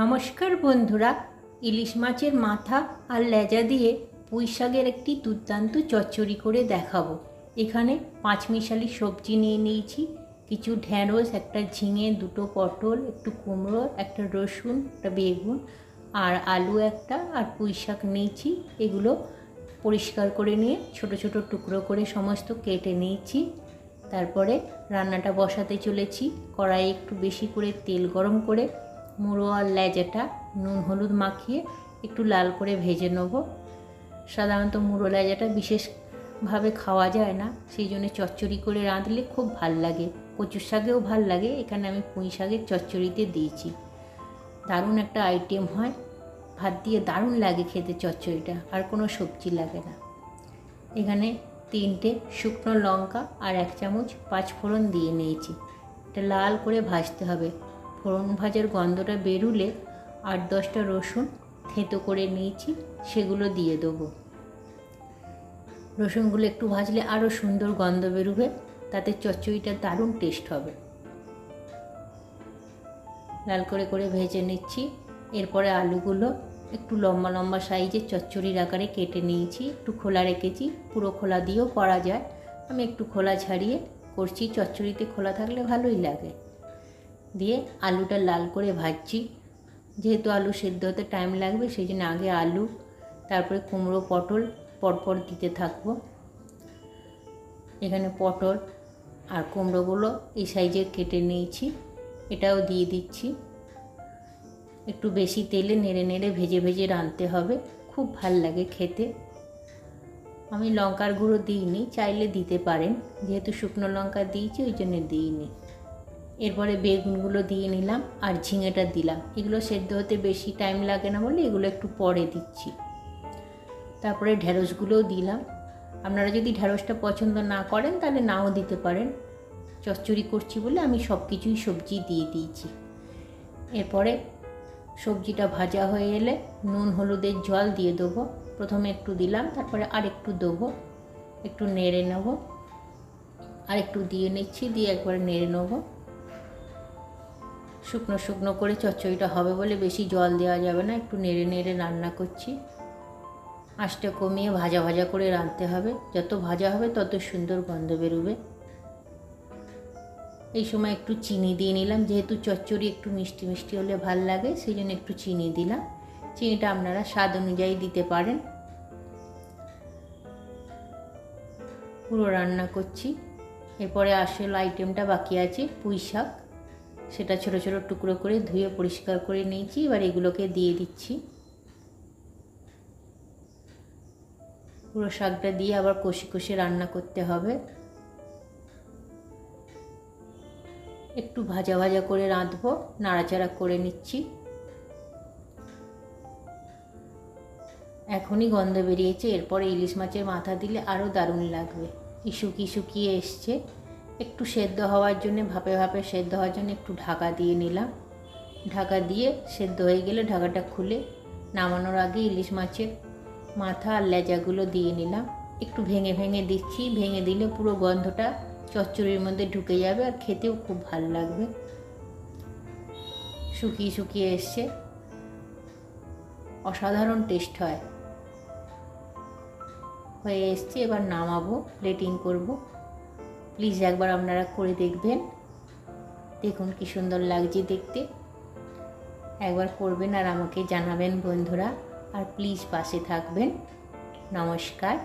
নমস্কার বন্ধুরা, ইলিশ মাছের মাথা আর লেজা দিয়ে পুঁই শাকের একটি দুর্দান্ত চচ্চড়ি করে দেখাবো। এখানে পাঁচমিশালি সবজি নিয়ে নিয়েছি, কিছু ঢ্যাঁড়স একটা ঝিঙে, দুটো পটল, একটু কুমড়ো, একটা রসুন, একটা বেগুন আর আলু একটা আর পুঁই শাক নিয়েছি। এগুলো পরিষ্কার করে নিয়ে ছোট ছোট টুকরো করে সমস্ত কেটে নিয়েছি। তারপরে রান্নাটা বসাতে চলেছি, কড়াইয়ে একটু বেশি করে তেল গরম করে মুড়ো আর লেজাটা, নুন হলুদ মাখিয়ে একটু লাল করে ভেজে নেব। সাধারণত মুড়ো লেজাটা বিশেষভাবে খাওয়া যায় না, সেই জন্য চচ্চড়ি করে রাঁধলে খুব ভালো লাগে। কচুর শাকেও ভালো লাগে, এখানে আমি পুঁই শাকের চচ্চড়িতে দিয়েছি। দারুণ একটা আইটেম হয়। ভাত দিয়ে দারুণ লাগে খেতে চচ্চড়িটা, আর কোনো সবজি লাগে না। এখানে তিনটে শুকনো লঙ্কা আর এক চামচ পাঁচ ফোড়ন দিয়ে নিয়েছি। এটা লাল করে ভাজতে হবে। ফোড়ন ভাজার গন্ধটা বেরুলে আট দশটা রসুন থেঁতো করে নিয়েছি, সেগুলো দিয়ে দেবো। রসুনগুলো একটু ভাজলে আরও সুন্দর গন্ধ বেরোবে, তাতে চচ্চড়িটা দারুণ টেস্ট হবে। লাল করে করে ভেজে নিচ্ছি, এরপরে আলুগুলো একটু লম্বা লম্বা সাইজের চচ্চড়ির আকারে কেটে নিয়েছি, একটু খোলা রেখেছি, পুরো খোলা দিয়েও করা যায়। আমি একটু খোলা ছাড়িয়ে করছি, চচ্চড়িতে খোলা থাকলে ভালোই লাগে। দিয়ে আলুটা লাল করে ভাজছি। যেহেতু আলু সেদ্ধ হতে টাইম লাগবে, সেই জন্য আগে আলু, তারপরে কুমড়ো, পটল পরপর দিতে থাকব। এখানে পটল আর কুমড়োগুলো এই সাইজের কেটে নিয়েছি, এটাও দিয়ে দিচ্ছি। একটু বেশি তেলে নেড়ে নেড়ে ভেজে ভেজে রাঁধতে হবে, খুব ভালো লাগে খেতে। আমি লঙ্কার গুঁড়ো দিইনি, চাইলে দিতে পারেন, যেহেতু শুকনো লঙ্কা দিয়েছি, ওই জন্য দিইনি। এরপরে বেগুনগুলো দিয়ে নিলাম আর ঝিঙেটা দিলাম। এগুলো সেদ্ধ হতে বেশি টাইম লাগে না বলে এগুলো একটু পরে দিচ্ছি। তারপরে ঢ্যাঁড়সগুলোও দিলাম। আপনারা যদি ঢ্যাঁড়সটা পছন্দ না করেন তাহলে নাও দিতে পারেন। চচ্চড়ি করছি বলে আমি সব কিছুই সবজি দিয়ে দিয়েছি। এরপরে সবজিটা ভাজা হয়ে এলে নুন হলুদের জল দিয়ে দেবো। প্রথমে একটু দিলাম, তারপরে আর একটু দেবো। একটু নেড়ে নেব। আর একটু দিয়ে নিচ্ছি, দিয়ে একবার নেড়ে নেব। শুকনো শুকনো করে চচ্চড়িটা হবে বলে বেশি জল দেওয়া যাবে না, একটু নেড়ে নেড়ে রান্না করছি। আঁচটা কমিয়ে ভাজা ভাজা করে রাঁধতে হবে। যত ভাজা হবে তত সুন্দর গন্ধ বেরোবে। এই সময় একটু চিনি দিয়ে নিলাম, যেহেতু চচ্চড়ি একটু মিষ্টি মিষ্টি হলে ভালো লাগে, সেই জন্য একটু চিনি দিলাম। চিনিটা আপনারা স্বাদ অনুযায়ী দিতে পারেন। পুরো রান্না করছি। এরপরে আসল আইটেমটা বাকি আছে পুঁই শাক সেটা ছোট ছোট টুকরো করে ধুয়ে পরিষ্কার করে নিয়েছি, এবার এগুলোকে দিয়ে দিচ্ছি। পুরো শাকটা দিয়ে আবার কষি কষে রান্না করতে হবে। একটু ভাজা ভাজা করে রাঁধবো, নাড়াচাড়া করে নিচ্ছি। এখনই গন্ধ বেরিয়েছে, এরপরে ইলিশ মাছের মাথা দিলে আরও দারুণ লাগবে। এই শুকিয়ে শুকিয়ে এসছে। একটু সেদ্ধ হওয়ার জন্য, ভাপে ভাপে সেদ্ধ হওয়ার জন্য একটু ঢাকা দিয়ে নিলাম। ঢাকা দিয়ে সেদ্ধ হয়ে গেলে ঢাকাটা খুলে নামানোর আগে ইলিশ মাছের মাথা আর লেজাগুলো দিয়ে নিলাম। একটু ভেঙে ভেঙে দিচ্ছি, ভেঙে দিলে পুরো গন্ধটা চচ্চড়ির মধ্যে ঢুকে যাবে আর খেতেও খুব ভালো লাগবে। শুকিয়ে শুকিয়ে এসছে। অসাধারণ টেস্ট হয়। হয়ে এসছে, এবার নামাবো প্লেটিং করব। প্লিজ একবার আপনারা করে দেখবেন। দেখুন কি সুন্দর লাগছে দেখতে। একবার করবেন আর আমাকে জানাবেন বন্ধুরা। আর প্লিজ পাশে থাকবেন। নমস্কার।